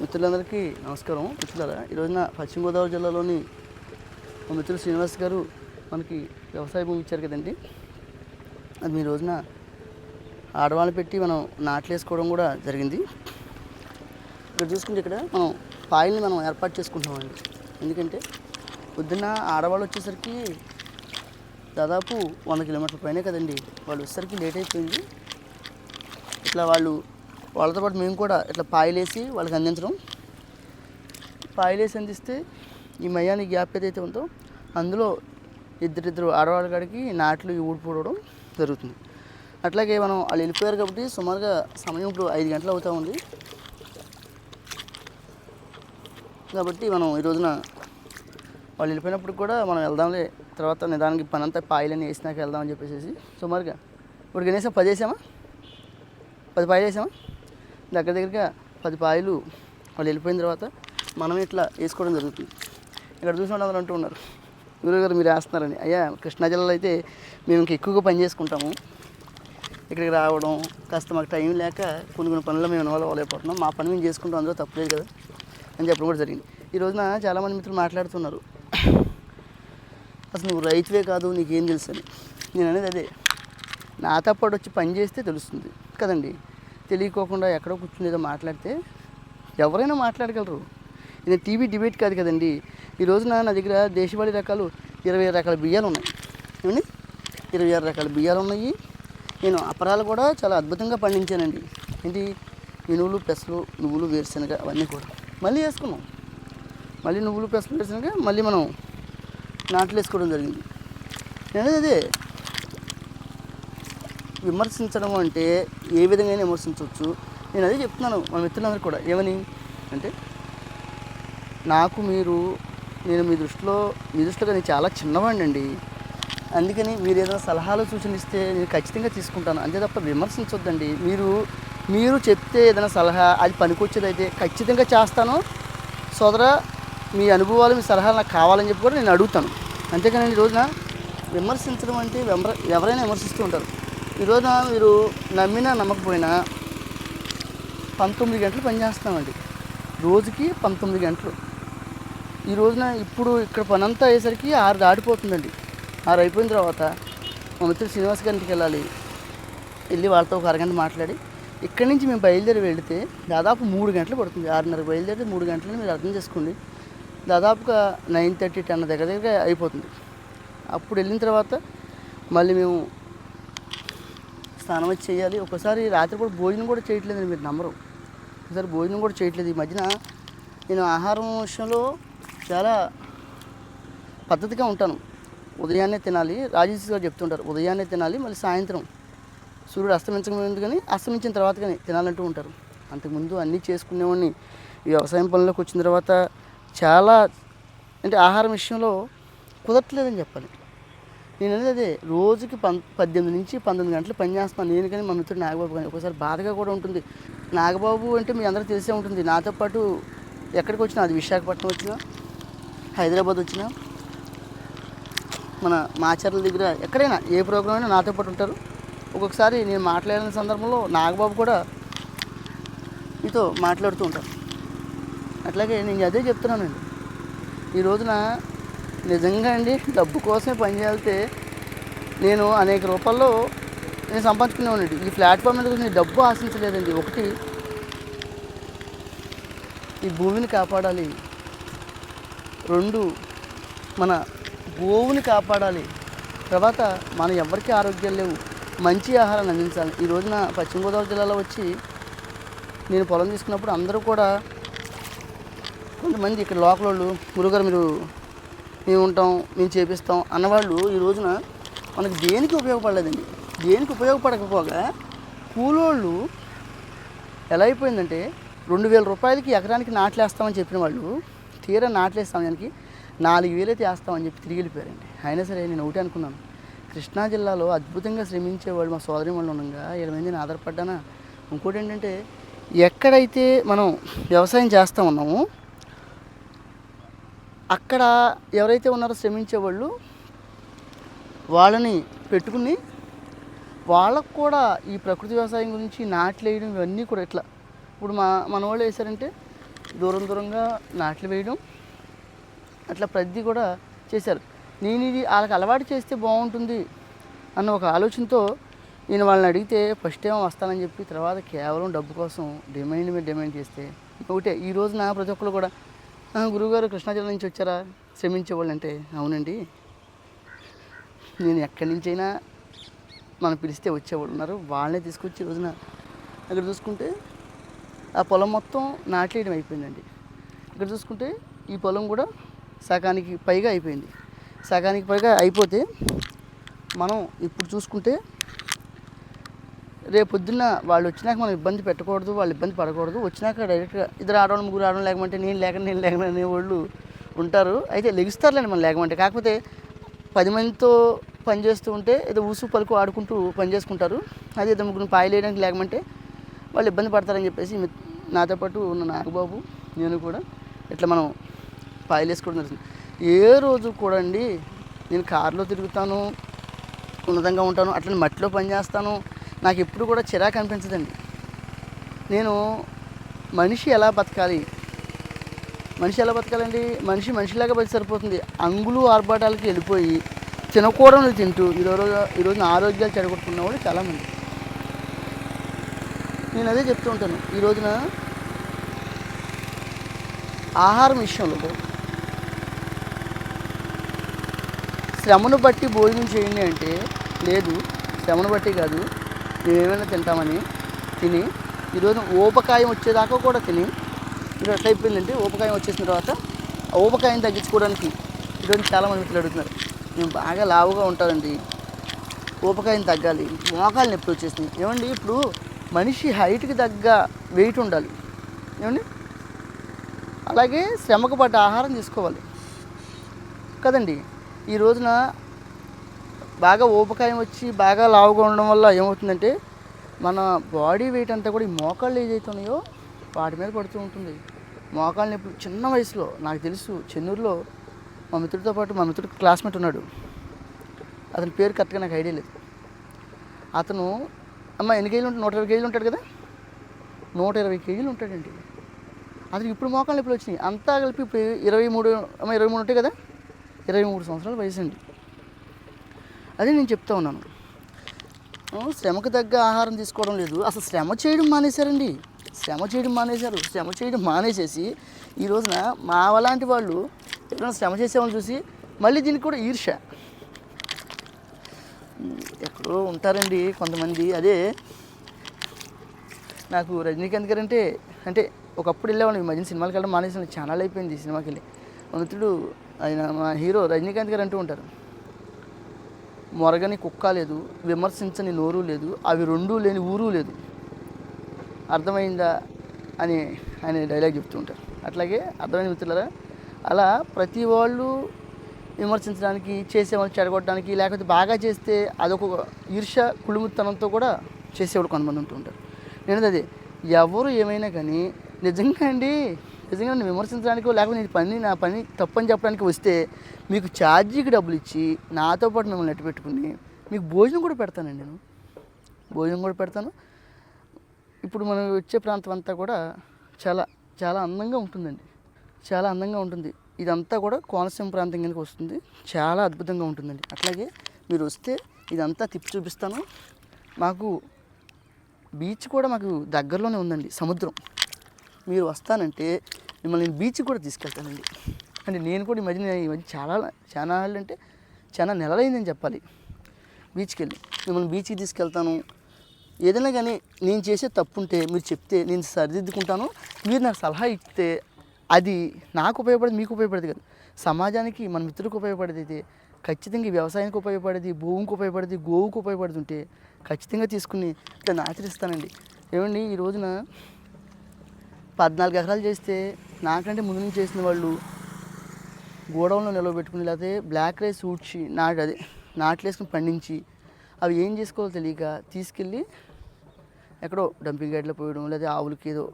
మిత్రులందరికీ నమస్కారం. మిత్రులారా ఈరోజున పశ్చిమ గోదావరి జిల్లాలోని మా మిత్రులు శ్రీనివాస్ గారు మనకి వ్యవసాయ భూమి ఇచ్చారు కదండి. అది మీ రోజున ఆడవాళ్ళని పెట్టి మనం నాట్లు వేసుకోవడం కూడా జరిగింది. ఇక్కడ చూసుకుంటే ఇక్కడ మనం పాయల్ని మనం ఏర్పాటు చేసుకుంటున్నామండి. ఎందుకంటే పొద్దున్న ఆడవాళ్ళు వచ్చేసరికి దాదాపు వంద కిలోమీటర్ల పైనే కదండి. వాళ్ళు వచ్చేసరికి లేట్ అయిపోయింది. ఇట్లా వాళ్ళు వాళ్ళతో పాటు మేము కూడా ఇట్లా పాయలేసి వాళ్ళకి అందించడం. పాయలేసి అందిస్తే ఈ మయాని గ్యాప్ ఏదైతే ఉందో అందులో ఇద్దరిద్దరు ఆడవాళ్ళ కాడికి నాట్లు ఊడిపోవడం జరుగుతుంది. అట్లాగే మనం వాళ్ళు వెళ్ళిపోయారు కాబట్టి సుమారుగా సమయం ఇప్పుడు ఐదు గంటలు అవుతూ ఉంది. కాబట్టి మనం ఈ రోజున వాళ్ళు వెళ్ళిపోయినప్పుడు కూడా మనం వెళ్దాంలే తర్వాత నిదానికి పని అంతా పాయలని వేసినాక వెళ్దామని చెప్పేసి సుమారుగా. ఇప్పుడు కనీసం పది వేసామా పది పాయలు వేసామా? దగ్గర దగ్గరగా పది పాయలు వాళ్ళు వెళ్ళిపోయిన తర్వాత మనం ఇట్లా వేసుకోవడం జరుగుతుంది. ఇక్కడ చూసిన వాళ్ళు అంటూ ఉన్నారు గురువు గారు మీరు వేస్తున్నారని. అయ్యా కృష్ణా జిల్లాలో అయితే మేము ఇంక ఎక్కువగా పని చేసుకుంటాము. ఇక్కడికి రావడం కాస్త మాకు టైం లేక కొన్ని కొన్ని పనులు మేము ఇన్వాల్వ్ అవ్వలేకపోతున్నాం. మా పని మేము చేసుకుంటాం అందులో తప్పలేదు కదా అని చెప్పడం కూడా జరిగింది. ఈ రోజున చాలామంది మిత్రులు మాట్లాడుతున్నారు అసలు నువ్వు రైతువే కాదు నీకేం తెలుసు అని నేను అనేది అదే నాతో పాటు వచ్చి పని చేస్తే తెలుస్తుంది కదండి. తెలియకోకుండా ఎక్కడో కూర్చుని ఏదో మాట్లాడితే ఎవరైనా మాట్లాడగలరు. ఇది టీవీ డిబేట్ కాదు కదండి. ఈ రోజున నా దగ్గర దేశవాళీ రకాలు ఇరవై ఆరు రకాల బియ్యాలు ఉన్నాయి. ఏమండి? ఇరవై ఆరు రకాల బియ్యాలు ఉన్నాయి. నేను అపరాలు కూడా చాలా అద్భుతంగా పండించానండి. ఏంటి? మినువులు పెసలు నువ్వులు వేరుశనగ అవన్నీ కూడా. మళ్ళీ వేసుకున్నాం. మళ్ళీ నువ్వులు పెసలు వేరుశనగ మళ్ళీ మనం నాట్లు వేసుకోవడం జరిగింది. నేను అదే? విమర్శించడం అంటే ఏ విధంగా విమర్శించవచ్చు. నేను అదే చెప్తున్నాను మన మిత్రులందరూ కూడా. ఏమని? అంటే నాకు మీరు నేను మీ దృష్టిలో మీ దృష్టిలో నేను చాలా చిన్నవాడిని అండి అందుకని మీరు ఏదైనా సలహాలు సూచనలు ఇస్తే నేను ఖచ్చితంగా తీసుకుంటాను. అంతే తప్ప విమర్శించొద్దండి. మీరు మీరు చెప్తే ఏదైనా సలహా అది పనికొచ్చేదైతే ఖచ్చితంగా చేస్తాను. సోదరా మీ అనుభవాలు మీ సలహాలు నాకు కావాలని చెప్పి కూడా నేను అడుగుతాను. అంతేకాని ఈ రోజున విమర్శించడం అంటే ఎవరైనా విమర్శిస్తూ ఉంటారు. ఈ రోజున మీరు నమ్మినా నమ్మకపోయినా పంతొమ్మిది గంటలు పనిచేస్తామండి రోజుకి పంతొమ్మిది గంటలు. ఈ రోజున ఇప్పుడు ఇక్కడ పనంతా అయ్యేసరికి ఆరు దాటిపోతుందండి. ఆరు అయిపోయిన తర్వాత మా మిత్రుడు శ్రీనివాస్ గారింటికి వెళ్ళాలి. వెళ్ళి వాళ్ళతో ఒక అరగంట మాట్లాడి ఇక్కడి నుంచి మేము బయలుదేరి వెళితే దాదాపు మూడు గంటలు పడుతుంది. ఆరున్నర బయలుదేరితే మూడు గంటలని మీరు అర్థం చేసుకోండి. దాదాపుగా నైన్ థర్టీ టెన్ దగ్గర దగ్గర అయిపోతుంది. అప్పుడు వెళ్ళిన తర్వాత మళ్ళీ మేము స్నానం వచ్చి చేయాలి. ఒకసారి రాత్రిపూట భోజనం కూడా చేయట్లేదండి మీరు నమ్మరు. ఒకసారి భోజనం కూడా చేయట్లేదు. ఈ మధ్యన నేను ఆహారం విషయంలో చాలా పద్ధతిగా ఉంటాను. ఉదయాన్నే తినాలి. రాజేష్ గారు చెప్తుంటారు ఉదయాన్నే తినాలి మళ్ళీ సాయంత్రం. సూర్యుడు అస్తమించకముందు కానీ అస్తమించిన తర్వాత కానీ తినాలంటూ ఉంటారు. అంతకుముందు అన్నీ చేసుకునేవాడిని. వ్యవసాయం పనులకు వచ్చిన తర్వాత చాలా అంటే ఆహారం విషయంలో కుదరట్లేదని చెప్పాలి. నేను అనేది అదే రోజుకి పం పద్దెనిమిది నుంచి పంతొమ్మిది గంటలు పని చేస్తున్నాను నేను కానీ మా మిత్రుడు నాగబాబు కానీ ఒకసారి బాధగా కూడా ఉంటుంది. నాగబాబు అంటే మీ అందరికీ తెలిసే ఉంటుంది. నాతో పాటు ఎక్కడికి వచ్చినా అది విశాఖపట్నం వచ్చినా హైదరాబాద్ వచ్చినా మన మాచర్ల దగ్గర ఎక్కడైనా ఏ ప్రోగ్రామ్ అయినా నాతో పాటు ఉంటారు. ఒక్కొక్కసారి నేను మాట్లాడిన సందర్భంలో నాగబాబు కూడా మీతో మాట్లాడుతూ ఉంటారు. అట్లాగే నేను అదే చెప్తున్నానండి. ఈ రోజున నిజంగా అండి డబ్బు కోసమే పనిచేస్తే నేను అనేక రూపాల్లో నేను సంపాదించుకునేవాడిని. ఈ ప్లాట్ఫామ్ మీద నేను డబ్బు ఆశించలేదండి. ఒకటి ఈ భూమిని కాపాడాలి. రెండు మన గోవుని కాపాడాలి. తర్వాత మన ఎవరికి ఆరోగ్యం లేవు మంచి ఆహారాన్ని అందించాలి. ఈ రోజున పశ్చిమ గోదావరి జిల్లాలో వచ్చి నేను పొలం తీసుకున్నప్పుడు అందరూ కూడా కొంతమంది ఇక్కడ లోకల్ వాళ్ళు గురుగారు మీరు మేము ఉంటాం మేము చేపిస్తాం అన్నవాళ్ళు ఈ రోజున మనకి దేనికి ఉపయోగపడలేదండి. దేనికి ఉపయోగపడకపోగా కూలోళ్ళు ఎలా అయిపోయిందంటే రెండు వేల రూపాయలకి ఎకరానికి నాట్లేస్తామని చెప్పిన వాళ్ళు తీరా నాట్లేస్తాం దానికి నాలుగు వేలైతే వేస్తామని చెప్పి తిరిగి వెళ్ళిపోయారండి. అయినా సరే నేను ఒకటి అనుకున్నాను. కృష్ణా జిల్లాలో అద్భుతంగా శ్రమించేవాళ్ళు మా సోదరి వాళ్ళు ఉండగా ఇరవై మందిని ఆధారపడ్డానా? ఇంకోటి ఏంటంటే ఎక్కడైతే మనం వ్యవసాయం చేస్తూ ఉన్నామో అక్కడ ఎవరైతే ఉన్నారో శ్రమించే వాళ్ళు వాళ్ళని పెట్టుకుని వాళ్ళకు కూడా ఈ ప్రకృతి వ్యవసాయం గురించి నాట్లు వేయడం ఇవన్నీ కూడా ఇట్లా. ఇప్పుడు మా మన వాళ్ళు వేశారంటే దూరం దూరంగా నాట్లు వేయడం అట్లా ప్రతి కూడా చేశారు. నేను ఇది వాళ్ళకి అలవాటు చేస్తే బాగుంటుంది అన్న ఒక ఆలోచనతో నేను వాళ్ళని అడిగితే ఫస్ట్ ఏమో వస్తానని చెప్పి తర్వాత కేవలం డబ్బు కోసం డిమాండ్ మీద డిమాండ్ చేస్తే ఒకటే ఈ రోజున ప్రతి ఒక్కరు కూడా గురువుగారు కృష్ణా జిల్లా నుంచి వచ్చారా? శ్రమించేవాళ్ళు అంటే అవునండి. నేను ఎక్కడి నుంచైనా మనం పిలిస్తే వచ్చేవాళ్ళు ఉన్నారు. వాళ్ళనే తీసుకొచ్చి రోజున అక్కడ చూసుకుంటే ఆ పొలం మొత్తం నాట్లేయడం అయిపోయిందండి. ఇక్కడ చూసుకుంటే ఈ పొలం కూడా సగానికి పైగా అయిపోయింది. సగానికి పైగా అయిపోతే మనం ఇప్పుడు చూసుకుంటే రేపు పొద్దున్న వాళ్ళు వచ్చినాక మనం ఇబ్బంది పెట్టకూడదు వాళ్ళు ఇబ్బంది పడకూడదు. వచ్చినాక డైరెక్ట్గా ఇద్దరు ఆడవాళ్ళు ముగ్గురు ఆడవాళ్ళు లేకమంటే నేను లేక నేను లేక అనేవాళ్ళు ఉంటారు. అయితే లెగిస్తారులేండి మనం లేకమంటే కాకపోతే పది మందితో పనిచేస్తూ ఉంటే ఏదో ఊసు పలుకు ఆడుకుంటూ పని చేసుకుంటారు. అదే ఇద్దరు ముగ్గురు పాయలు వేయడానికి లేకమంటే వాళ్ళు ఇబ్బంది పడతారని చెప్పేసి నాతో పాటు ఉన్న నాగబాబు నేను కూడా ఇట్లా మనం పాయలు వేసుకోవడం జరుగుతుంది. ఏ రోజు కూడా అండి నేను కారులో తిరుగుతాను ఉన్నతంగా ఉంటాను అట్లనే మట్టిలో పని చేస్తాను. నాకు ఎప్పుడు కూడా చిరాకు అనిపించదండి. నేను మనిషి ఎలా బతకాలి? మనిషి ఎలా బతకాలండి? మనిషి మనిషిలాగా బతి సరిపోతుంది. అంగులు ఆర్భాటాలకి వెళ్ళిపోయి తినకూడదు తింటూ ఈరోజు ఈరోజు ఆరోగ్యాలు చెడగొట్టుకున్న వాళ్ళు చాలామంది. నేను అదే చెప్తూ ఉంటాను. ఈ రోజున ఆహారం విషయంలో శ్రమను బట్టి భోజనం చేయండి అంటే లేదు. శ్రమను బట్టి కాదు. ఏమైనా తింటామని తిని ఈరోజు ఊపకాయం వచ్చేదాకా కూడా తిని మీరు ఎట్లా అయిపోయిందంటే ఊపకాయం వచ్చేసిన తర్వాత ఆ ఊపకాయం తగ్గించుకోవడానికి ఈరోజు చాలామంది మిత్రులు అడుగుతున్నారు. మేము బాగా లావుగా ఉంటారండి ఊపకాయం తగ్గాలి. మోకాలు నొప్పి వచ్చేసింది ఏమండి? ఇప్పుడు మనిషి హైట్కి తగ్గ వెయిట్ ఉండాలి. ఏమండి? అలాగే శ్రమకు పడ్డ ఆహారం తీసుకోవాలి. కదండి? ఈ రోజున బాగా ఊపకాయం వచ్చి బాగా లావుగా ఉండడం వల్ల ఏమవుతుందంటే మన బాడీ వెయిట్ అంతా కూడా ఈ మోకాళ్ళు ఏదైతే ఉన్నాయో వాటి మీద పడుతూ ఉంటుంది. మోకాళ్ళ నొప్పులు చిన్న వయసులో నాకు తెలుసు చెన్నూరులో మా మిత్రుడితో పాటు మా మిత్రుడు క్లాస్మేట్ ఉన్నాడు. అతని పేరు కరెక్ట్గా నాకు ఐడియా లేదు. అతను అమ్మ ఎన్ని కేజీలు ఉంటాడు నూట ఇరవై కేజీలు ఉంటాడు కదా? నూట ఇరవై కేజీలు ఉంటాడండి. అతనికి ఇప్పుడు మోకాళ్ళు నొప్పులు వచ్చినాయి. అంతా కలిపి ఇప్పుడు ఇరవై మూడు అమ్మ ఇరవై మూడు ఉంటాయి కదా? ఇరవై మూడు సంవత్సరాల వయసు అండి అదే నేను చెప్తా ఉన్నాను. శ్రమకు తగ్గ ఆహారం తీసుకోవడం లేదు. అసలు శ్రమ చేయడం మానేశారండి. శ్రమ చేయడం మానేశారు. శ్రమ చేయడం మానేసేసి ఈ రోజున మా అలాంటి వాళ్ళు ఎవరైనా శ్రమ చేసేవాళ్ళని చూసి మళ్ళీ దీనికి కూడా ఈర్ష. ఎక్కడో ఉంటారండి కొంతమంది. అదే నాకు రజనీకాంత్ గారు అంటే అంటే ఒకప్పుడు వెళ్ళేవాడిని ఈ మధ్యన సినిమాలకు వెళ్ళడం మానేసిన ఛానల్ అయిపోయింది సినిమాకి వెళ్ళి. మా ఆయన మా హీరో రజనీకాంత్ గారు అంటూ ఉంటారు. మొరగని కుక్క లేదు విమర్శించని నోరు లేదు అవి రెండూ లేని ఊరు లేదు. అర్థమైందా? అని ఆయన డైలాగ్ చెప్తూ ఉంటారు అట్లాగే అర్థమైన మిత్రులరా? అలా ప్రతి వాళ్ళు విమర్శించడానికి చేసేవాళ్ళు చెడగొట్టడానికి లేకపోతే బాగా చేస్తే అదొక ఈర్ష్య కుళ్ళుముత్తనంతో కూడా చేసేవాళ్ళు కొంతమంది ఉంటూ ఉంటారు నేను అదే. ఎవరు ఏమైనా కానీ నిజంగా అండి నిజంగా నన్ను విమర్శించడానికి లేకపోతే నేను పని నా పని తప్పని చెప్పడానికి వస్తే మీకు ఛార్జీకి డబ్బులు ఇచ్చి నాతో పాటు మిమ్మల్ని నెట్టు పెట్టుకుని మీకు భోజనం కూడా పెడతానండి నేను. భోజనం కూడా పెడతాను. ఇప్పుడు మనం వచ్చే ప్రాంతం అంతా కూడా చాలా చాలా అందంగా ఉంటుందండి. చాలా అందంగా ఉంటుంది. ఇదంతా కూడా కోనసీమ ప్రాంతం కిందకి వస్తుంది. చాలా అద్భుతంగా ఉంటుందండి. అట్లాగే మీరు వస్తే ఇదంతా తిప్పి చూపిస్తాను. మాకు బీచ్ కూడా మాకు దగ్గరలోనే ఉందండి సముద్రం. మీరు వస్తానంటే మిమ్మల్ని నేను బీచ్ కూడా తీసుకెళ్తానండి. అంటే నేను కూడా ఈ మధ్య ఈ మధ్య చాలా చాలా అంటే చాలా నెలలైందని చెప్పాలి. బీచ్కి వెళ్ళి మిమ్మల్ని బీచ్కి తీసుకెళ్తాను. ఏదైనా కానీ నేను చేసే తప్పు ఉంటే మీరు చెప్తే నేను సరిదిద్దుకుంటాను. మీరు నాకు సలహా ఇస్తే అది నాకు ఉపయోగపడేది మీకు ఉపయోగపడేది కదా. సమాజానికి మన మిత్రులకు ఉపయోగపడేది అయితే ఖచ్చితంగా వ్యవసాయానికి ఉపయోగపడేది భూమికి ఉపయోగపడేది గోవుకు ఉపయోగపడుతుంటే ఖచ్చితంగా తీసుకుని దాన్ని ఆచరిస్తానండి. ఏమండి ఈ రోజున పద్నాలుగు ఎకరాలు చేస్తే నాకంటే ముందు నుంచి చేసిన వాళ్ళు గోడౌన్లో నిలవబెట్టుకుని లేకపోతే బ్లాక్ రైస్ ఊడ్చి నాటు అదే నాట్లు వేసుకుని పండించి అవి ఏం చేసుకోవాలో తెలియక తీసుకెళ్ళి ఎక్కడో డంపింగ్ గైడ్లో పోయడం లేదా ఆవులకి ఏదో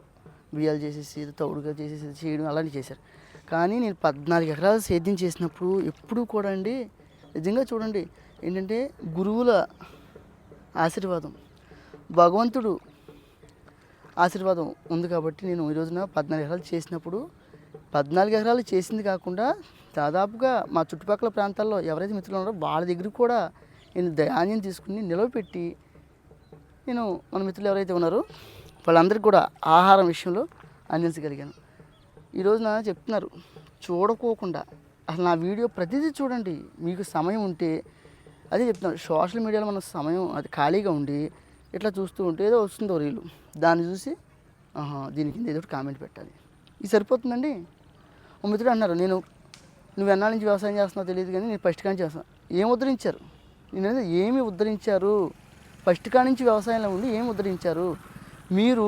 బియ్యాలు చేసేసి ఏదో తౌడుగా చేసేసి చేయడం అలాంటివి చేశారు. కానీ నేను పద్నాలుగు ఎకరాలు సేద్యం చేసినప్పుడు ఎప్పుడూ కూడా అండి నిజంగా చూడండి ఏంటంటే గురువుల ఆశీర్వాదం భగవంతుడు ఆశీర్వాదం ఉంది కాబట్టి నేను ఈ రోజున పద్నాలుగు ఎకరాలు చేసినప్పుడు పద్నాలుగు ఎకరాలు చేసింది కాకుండా దాదాపుగా మా చుట్టుపక్కల ప్రాంతాల్లో ఎవరైతే మిత్రులు ఉన్నారో వాళ్ళ దగ్గర కూడా నేను ధాన్యం తీసుకుని నిలవపెట్టి నేను మన మిత్రులు ఎవరైతే ఉన్నారో వాళ్ళందరికీ కూడా ఆహారం విషయంలో అందించగలిగాను. ఈ రోజున చెప్తున్నారు చూడకోకుండా. అసలు నా వీడియో ప్రతిదీ చూడండి. మీకు సమయం ఉంటే అదే చెప్తున్నాను సోషల్ మీడియాలో మన సమయం అది ఖాళీగా ఉండి ఇట్లా చూస్తూ ఉంటే ఏదో వస్తుందో రీలు. దాన్ని చూసి ఆహా దీని కింద ఏదో ఒకటి కామెంట్ పెట్టాలి. ఇది సరిపోతుందండి? ఓ మిత్రుడు అన్నారు నేను నువ్వు ఎన్నాళ్ళ నుంచి వ్యవసాయం చేస్తున్నావు తెలియదు కానీ నేను ఫస్ట్ కాడి చేస్తాను ఏం ఉద్ధరించారు? నేను ఏమి ఉద్ధరించారు? ఫస్ట్ కాడి నుంచి వ్యవసాయంలో ఉండి ఏమి ఉద్ధరించారు? మీరు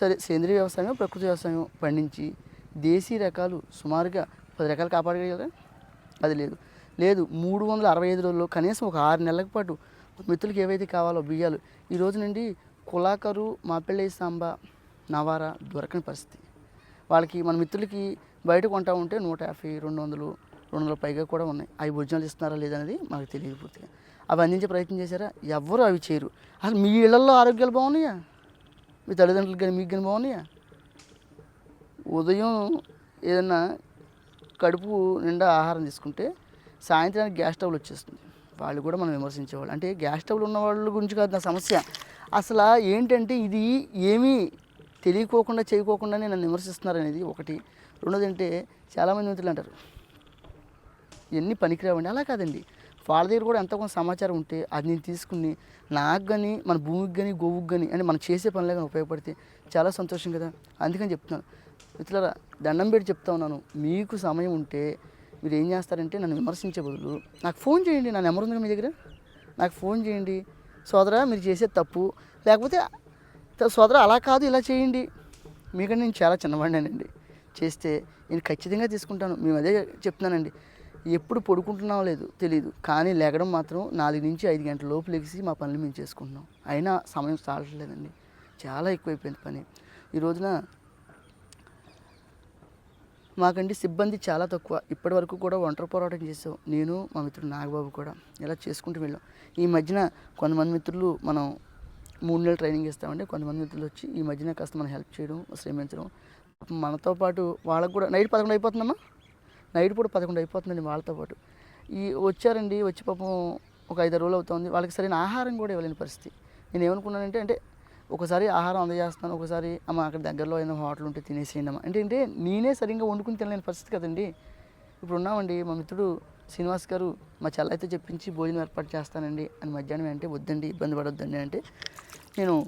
సరే సేంద్రీయ వ్యవసాయం ప్రకృతి వ్యవసాయం పండించి దేశీ రకాలు సుమారుగా పది రకాలు కాపాడగలరా అది లేదు. లేదు మూడు వందల అరవై ఐదు రోజుల్లో కనీసం ఒక ఆరు నెలల పాటు మిత్రులకు ఏవైతే కావాలో బియ్యాలు ఈ రోజు నుండి కులాకరు మాపెళ్ళి సాంబ నవారా దొరకని పరిస్థితి. వాళ్ళకి మన మిత్రులకి బయట కొంటా ఉంటే నూట యాభై రెండు వందలు రెండు వందల పైగా కూడా ఉన్నాయి. అవి భోజనాలు ఇస్తున్నారా లేదనేది మనకు తెలియదు పూర్తిగా. అవి అందించే ప్రయత్నం చేశారా? ఎవరు అవి చేయరు. అసలు మీ ఇళ్ళలో ఆరోగ్యాలు బాగున్నాయా? మీ తల్లిదండ్రులకు కానీ మీకు కానీ బాగున్నాయా? ఉదయం ఏదన్నా కడుపు నిండా ఆహారం తీసుకుంటే సాయంత్రానికి గ్యాస్ స్టవ్లు వచ్చేస్తుంది. వాళ్ళు కూడా మనం విమర్శించేవాళ్ళు. అంటే గ్యాస్ స్టవ్లు ఉన్న వాళ్ళ గురించి కాదు నా సమస్య. అసలు ఏంటంటే ఇది ఏమీ తెలియకోకుండా చేయకోకుండానే నన్ను విమర్శిస్తున్నారు అనేది ఒకటి. రెండోది అంటే చాలామంది మిత్రులు అంటారు ఇవన్నీ పనికిరావండి? అలా కాదండి. వాళ్ళ దగ్గర కూడా ఎంతో కొంత సమాచారం ఉంటే అది నేను తీసుకుని నాకు కానీ మన భూమికి కానీ గోవుకి కానీ అంటే మనం చేసే పనులే కానీ ఉపయోగపడితే చాలా సంతోషం కదా. అందుకని చెప్తున్నాను. మిత్రులారా దండం పెట్టి చెప్తా ఉన్నాను. మీకు సమయం ఉంటే మీరు ఏం చేస్తారంటే నన్ను విమర్శించే బదులు నాకు ఫోన్ చేయండి నా నెంబర్ ఉందిగా మీ దగ్గర? నాకు ఫోన్ చేయండి. సోదరా మీరు చేసేది తప్పు. లేకపోతే సోదరా అలా కాదు ఇలా చేయండి. మీకంటే నేను చాలా చిన్నవాడినండి చేస్తే నేను ఖచ్చితంగా తీసుకుంటాను. మేము అదే చెప్తున్నానండి. ఎప్పుడు పడుకుంటున్నావు లేదు తెలియదు కానీ లేగడం మాత్రం నాలుగు నుంచి ఐదు గంటల లోపు లెగిసి మా పనులు మేము చేసుకుంటున్నాం. అయినా సమయం సాగట్లేదండి. చాలా ఎక్కువైపోయింది పని. ఈ రోజున మాకండి సిబ్బంది చాలా తక్కువ. ఇప్పటి వరకు కూడా ఒంటరి పోరాటం చేసాం నేను మా మిత్రుడు నాగబాబు కూడా. ఇలా చేసుకుంటూ వెళ్ళాం. ఈ మధ్యన కొంతమంది మిత్రులు మనం మూడు నెలలు ట్రైనింగ్ ఇస్తామండి. కొంతమంది మిత్రులు వచ్చి ఈ మధ్యన కాస్త మనం హెల్ప్ చేయడం శ్రమించడం. మనతో పాటు వాళ్ళకు కూడా నైట్ పదకొండు అయిపోతుందమ్మా. నైట్ కూడా పదకొండు అయిపోతుందండి వాళ్ళతో పాటు. ఈ వచ్చారండి వచ్చి పాపం ఒక ఐదు రోజులు అవుతుంది. వాళ్ళకి సరైన ఆహారం కూడా ఇవ్వలేని పరిస్థితి. నేను ఏమనుకున్నానంటే అంటే ఒకసారి ఆహారం అందజేస్తున్నాను ఒకసారి అమ్మ అక్కడ దగ్గరలో ఏదైనా హోటల్ ఉంటే తినేసేయండి అమ్మ. అంటే నేనే సరిగ్గా వండుకుని తినలేని పరిస్థితి కదండి. ఇప్పుడు ఉన్నామండి మా మిత్రుడు శ్రీనివాస్ గారు మా చెల్ల అయితే చెప్పించి భోజనం ఏర్పాటు చేస్తానండి. అని మధ్యాహ్నం అంటే వద్దండి ఇబ్బంది పడొద్దండి అంటే నేను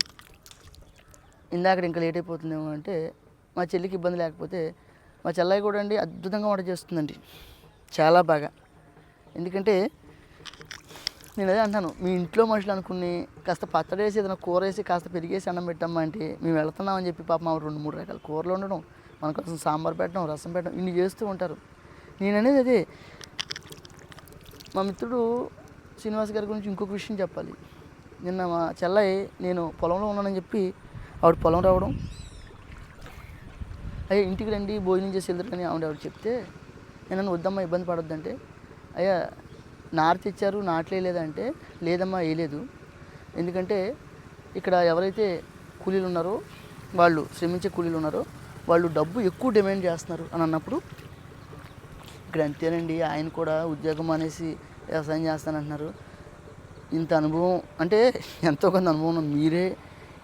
ఇందాక ఇంకా లేట్ అయిపోతుందేమో అంటే మా చెల్లికి ఇబ్బంది లేకపోతే మా చెల్లయ్య కూడా అండి అద్భుతంగా వంట చేస్తుందండి. చాలా బాగా. ఎందుకంటే నేను అదే అంటాను. మీ ఇంట్లో మనుషులు అనుకుని కాస్త పచ్చడి వేసి ఏదైనా కూర వేసి కాస్త పెరిగేసి అన్నం పెట్టమ్మా అంటే మేము వెళ్తున్నామని చెప్పి పాప మా రెండు మూడు రకాల కూరలు ఉండడం మన కోసం సాంబార్ పెట్టడం రసం పెట్టడం ఇన్ని చేస్తూ ఉంటారు. నేను అనేది అదే. మా మిత్రుడు శ్రీనివాస్ గారి గురించి ఇంకొక విషయం చెప్పాలి. నిన్న మా చెల్లయ్య నేను పొలంలో ఉన్నానని చెప్పి ఆవిడ పొలం రావడం అయ్యా ఇంటికి రండి భోజనం చేసి వెళ్తారు కానీ ఆవిడ ఆవిడ చెప్తే నేను వద్దమ్మా ఇబ్బంది పడొద్దంటే. అయ్యా నారు తెచ్చారు నాట్లేదంటే లేదమ్మా వేయలేదు ఎందుకంటే ఇక్కడ ఎవరైతే కూలీలు ఉన్నారో వాళ్ళు శ్రమించే కూలీలు ఉన్నారో వాళ్ళు డబ్బు ఎక్కువ డిమాండ్ చేస్తున్నారు అని అన్నప్పుడు ఇక్కడ అంతేనండి ఆయన కూడా ఉద్యోగం అనేసి వ్యవసాయం చేస్తానంటున్నారు. ఇంత అనుభవం అంటే ఎంతో కొంత అనుభవం మీరే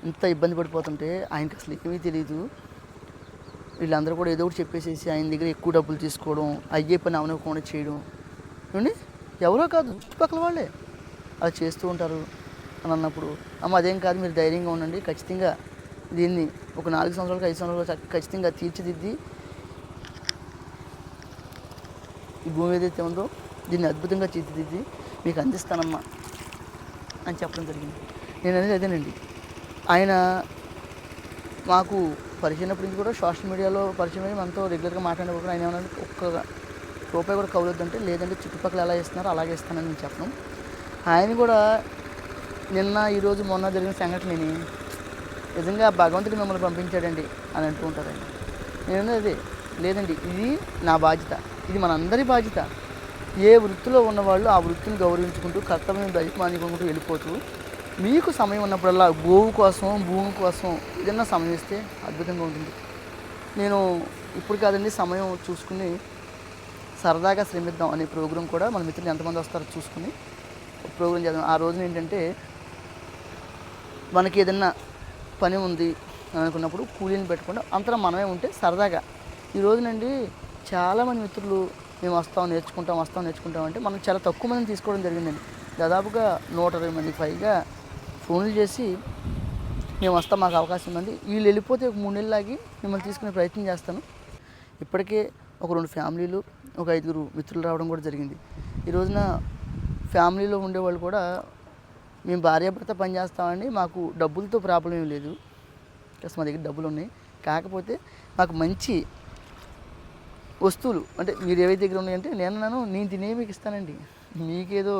ఇంత ఇబ్బంది పడిపోతుంటే ఆయనకి అసలు ఏమీ తెలియదు వీళ్ళందరూ కూడా ఏదో ఒకటి చెప్పేసేసి ఆయన దగ్గర ఎక్కువ డబ్బులు తీసుకోవడం అయ్యే పని అవనివ్వకుండా చేయడం. ఏమండి? ఎవరో కాదు చుట్టుపక్కల వాళ్ళే. అలా చేస్తూ ఉంటారు అని అన్నప్పుడు అమ్మ అదేం కాదు మీరు ధైర్యంగా ఉండండి. ఖచ్చితంగా దీన్ని ఒక నాలుగు సంవత్సరాలకు ఐదు సంవత్సరాలు ఖచ్చితంగా తీర్చిదిద్ది. ఈ భూమి ఏదైతే ఉందో దీన్ని అద్భుతంగా తీర్చిదిద్ది. మీకు అందిస్తానమ్మా అని చెప్పడం జరిగింది. నేను అనేది అదేనండి. ఆయన మాకు పరిచయం అప్పటి నుంచి కూడా సోషల్ మీడియాలో పరిచయం అయ్యి మనతో రెగ్యులర్గా మాట్లాడేటప్పుడు ఆయన ఏమన్నా ఒక్క రూపాయి కూడా కవలొద్దంటే లేదంటే చుట్టుపక్కల ఎలా ఇస్తున్నారో అలాగే ఇస్తానని నేను చెప్పడం ఆయన కూడా నిన్న ఈరోజు మొన్న జరిగిన సంఘటనని నిజంగా భగవంతుడు మిమ్మల్ని పంపించాడండి అని అంటూ ఉంటారు ఆయన. నేను అదే. లేదండి ఇది నా బాధ్యత. ఇది మనందరి బాధ్యత. ఏ వృత్తిలో ఉన్నవాళ్ళు ఆ వృత్తిని గౌరవించుకుంటూ కర్తవ్యం దయమానికుంటూ వెళ్ళిపోతూ మీకు సమయం ఉన్నప్పుడల్లా గోవు కోసం భూమి కోసం ఏదైనా సమయం ఇస్తే అద్భుతంగా ఉంటుంది. నేను ఇప్పుడు కాదండి సమయం చూసుకుని సరదాగా శ్రమిద్దాం అనే ప్రోగ్రాం కూడా మన మిత్రులు ఎంతమంది వస్తారో చూసుకుని ప్రోగ్రాం చేద్దాం. ఆ రోజున ఏంటంటే మనకి ఏదన్నా పని ఉంది అని అనుకున్నప్పుడు కూలీని పెట్టకుండా అంతరం మనమే ఉంటే సరదాగా. ఈ రోజునండి చాలామంది మిత్రులు మేము వస్తాం నేర్చుకుంటాం వస్తాం నేర్చుకుంటాం అంటే మనం చాలా తక్కువ మందిని తీసుకోవడం జరిగిందండి. దాదాపుగా నూట ఇరవై మందికి పైగా ఫోన్లు చేసి మేము వస్తాం మాకు అవకాశం ఉంది. వీళ్ళు వెళ్ళిపోతే ఒక మూడు నెలలు ఆగి మిమ్మల్ని తీసుకునే ప్రయత్నం చేస్తాను. ఇప్పటికే ఒక రెండు ఫ్యామిలీలు ఒక ఐదుగురు మిత్రులు రావడం కూడా జరిగింది. ఈ రోజున ఫ్యామిలీలో ఉండేవాళ్ళు కూడా మేము భార్యాభర్త పని చేస్తామండి మాకు డబ్బులతో ప్రాబ్లం ఏం లేదు. కాస్త మా దగ్గర డబ్బులు ఉన్నాయి. కాకపోతే మాకు మంచి వస్తువులు అంటే మీరు ఏవైతే దగ్గర ఉన్నాయంటే నేను నన్ను నేను తినే మీకు ఇస్తానండి. మీకేదో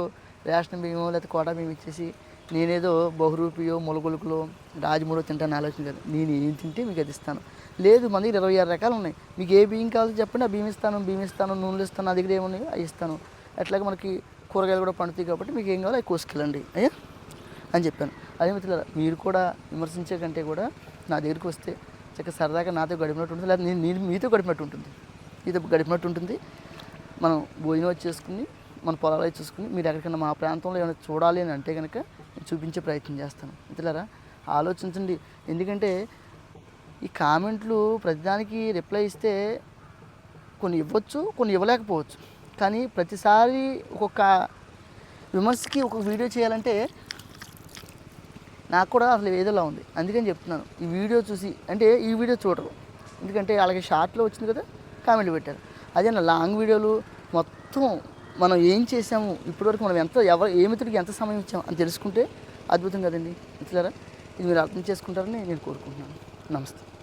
రేషన్ బియ్యమో లేకపోతే కోటా బియ్యం ఇచ్చేసి నేనేదో బహురూపియో మొలగొలుకులో రాజమూడో తింటాను ఆలోచన కాదు నేను ఏం తింటే మీకు అది ఇస్తాను. లేదు మన దగ్గర ఇరవై ఆరు రకాలు ఉన్నాయి. మీకు ఏ బియ్యం కావాలో చెప్పండి ఆ బియ్యం ఇస్తాను బియ్యం ఇస్తాను నూనెలు ఇస్తాను నా దగ్గర ఏమున్నాయో అవి ఇస్తాను. అట్లాగే మనకి కూరగాయలు కూడా పండుతాయి కాబట్టి మీకు ఏం కావాలో అవి కోసుకెళ్ళండి. అయ్యా? అని చెప్పాను. అదే మిత్రులారా మీరు కూడా విమర్శించే కంటే కూడా నా దగ్గరికి వస్తే చక్కగా సరదాగా నాతో గడిపినట్టు ఉంటుంది. లేదా నేను నేను మీతో గడిపినట్టు ఉంటుంది. మీతో గడిపినట్టు ఉంటుంది. మనం భోజనం వచ్చేసుకుని మన పొలాలు చూసుకుని మీరు ఎక్కడికైనా మా ప్రాంతంలో ఏమైనా చూడాలి అని అంటే కనుక చూపించే ప్రయత్నం చేస్తాను. మిత్రులారా ఆలోచించండి. ఎందుకంటే ఈ కామెంట్లు ప్రతిదానికి రిప్లై ఇస్తే కొన్ని ఇవ్వచ్చు కొన్ని ఇవ్వలేకపోవచ్చు. కానీ ప్రతిసారి ఒక్కొక్క విమర్శకి ఒక వీడియో చేయాలంటే నాకు కూడా అసలు ఏదోలా ఉంది. అందుకని చెప్తున్నాను. ఈ వీడియో చూసి అంటే ఈ వీడియో చూడరు. ఎందుకంటే అలాగే షార్ట్లో వచ్చింది కదా కామెంట్లు పెట్టారు. అదే నా లాంగ్ వీడియోలు మొత్తం మనం ఏం చేసాము ఇప్పటివరకు మనం ఎంత ఎవరు ఏ మిత్రుడికి ఎంత సమయం ఇచ్చాము అని తెలుసుకుంటే అద్భుతం కదండి. మిత్రులారా ఇది మీరు అర్థం చేసుకుంటారని నేను కోరుకుంటున్నాను. నమస్తే.